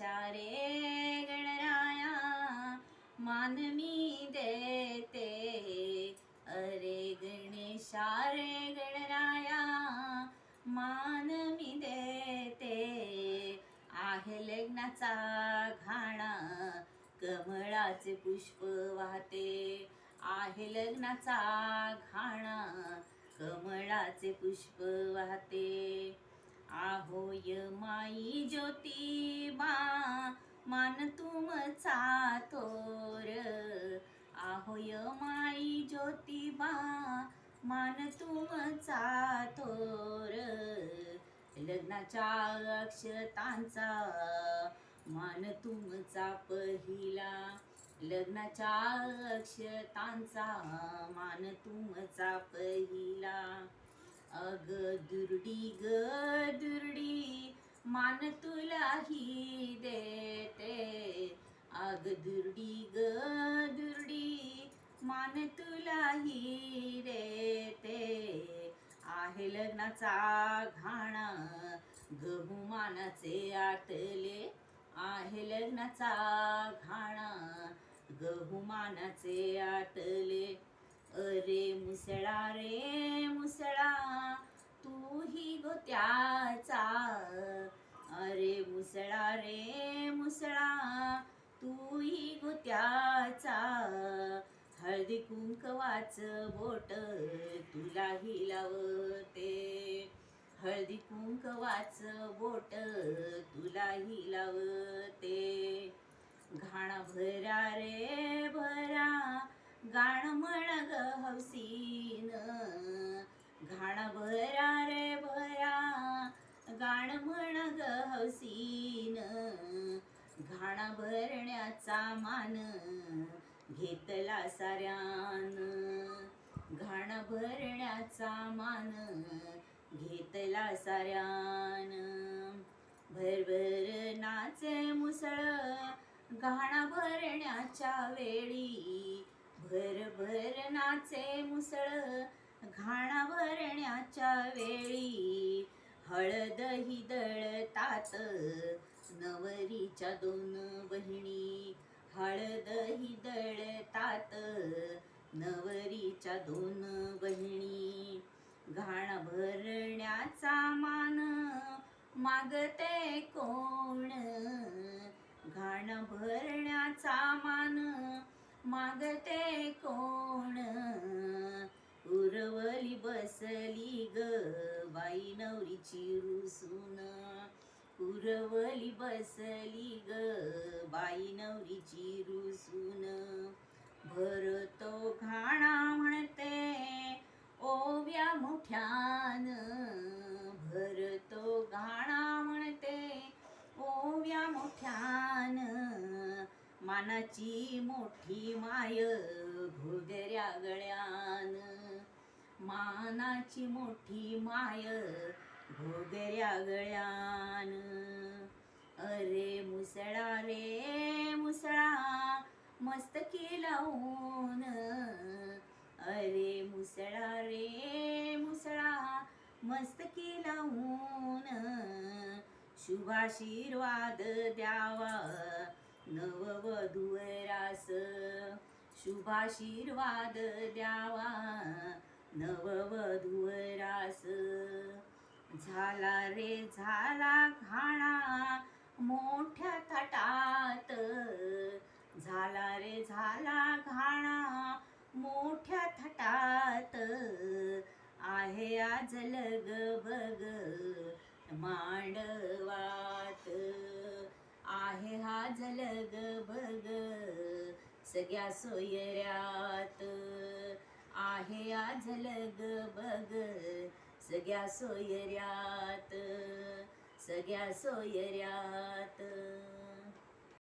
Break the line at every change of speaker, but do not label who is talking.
गणेशा रे गणराया मान मी देते. अरे गणेशा रे गणराया मान मी देते. आहे लग्नाचा घाणा कमळाचे पुष्प वाहते. आहे लग्नाचा घाणा कमळाचे पुष्प वाहते. आहोय माई ज्योतिबा मान तुमचा थोर. आहोय माई ज्योतिबा मान तुमचा थोर. लग्नाच्या अक्षतांचा मान तुमचा पहिला. लग्नाच्या अक्षतांचा मान तुमचा पहिला. अग दुर्डी ग दुर्डी मान तुलाही देते. अग दुर्डी ग दुर्डी मान तुलाही देते. आहे लग्नाचा घाणा गहू मानाचे आटले आहे लग्नाचा घाणा गहू मानाचे आटले अरे मुसळा रे मुसळा मुसळा रे मुसळा तूही गुत्याचा. हळदी कुंकवाच बोट तुलाही लावते. हळदी कुंकवाच बोट तुलाही लावते. घाणा भरा रे भरा ग हौसीन. घाणा भरण्याचा मान घेतला साऱ्यान. घाण भरण्याचा मान घेतला साऱ्यान. भरभर नाचे मुसळ घाणा भरण्याच्या वेळी. भरभर नाचे मुसळ घाणा भरण्याच्या वेळी. हळदही दळतात. नवरीच्या दोन बहिणी हळदही दळतात. नवरीच्या दोन बहिणी घाण भरण्याचा मान मागते कोण? घाण भरण्याचा मान मागते कोण? उरवली बसली ग बाई नवरीची रुसून. उरवली बसली ग बाई नवरीची रुसून. भरतो घाणा म्हणते ओव्या मोठ्यान. भरतो घाणा म्हणते ओव्या मोठ्यान. मानाची मोठी माय घोगऱ्या गळ्यान. मानाची मोठी माय घोगऱ्या गळ्यान. अरे मुसळा रे मुसळा मस्तकी लावून अरे मुसळा रे मुसळा मस्तकी लावून शुभाशीर्वाद द्यावा नववधूरास शुभाशीर्वाद द्यावा नववधूरास झाला रे झाला घाणा मोठ्या थटात. झाला रे झाला घाणा मोठ्या थटात. आहे आज लग बग मांडवात. आहे हा जलग बग सगळ्या सोयऱ्यात. आहे आज लग बग. सगळ्या सोयऱ्यात सगळ्या सोयऱ्यात.